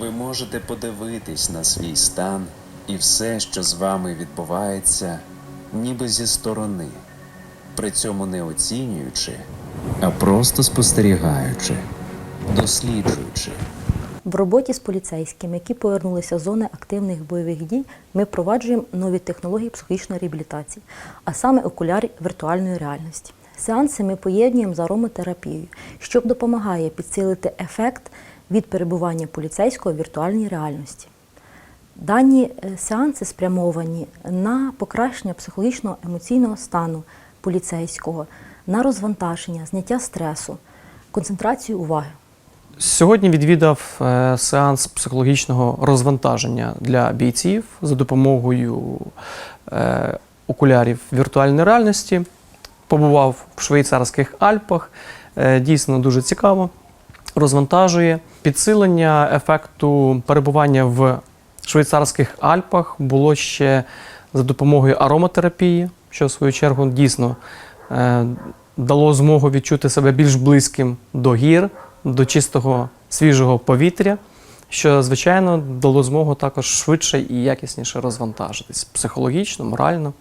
Ви можете подивитись на свій стан і все, що з вами відбувається, ніби зі сторони, при цьому не оцінюючи, а просто спостерігаючи, досліджуючи. В роботі з поліцейськими, які повернулися з зони активних бойових дій, ми впроваджуємо нові технології психологічної реабілітації, а саме окуляри віртуальної реальності. Сеанси ми поєднуємо з ароматерапією, що допомагає підсилити ефект від перебування поліцейського в віртуальній реальності. Дані е, сеанси спрямовані на покращення психологічного емоційного стану поліцейського, на розвантаження, зняття стресу, концентрацію уваги. Сьогодні відвідав е, сеанс психологічного розвантаження для бійців за допомогою е, окулярів віртуальної реальності. Побував в швейцарських Альпах. Дійсно дуже цікаво. Розвантажує підсилення ефекту перебування в швейцарських Альпах було ще за допомогою ароматерапії, що в свою чергу дійсно е, дало змогу відчути себе більш близьким до гір, до чистого свіжого повітря, що, звичайно, дало змогу також швидше і якісніше розвантажитись психологічно, морально.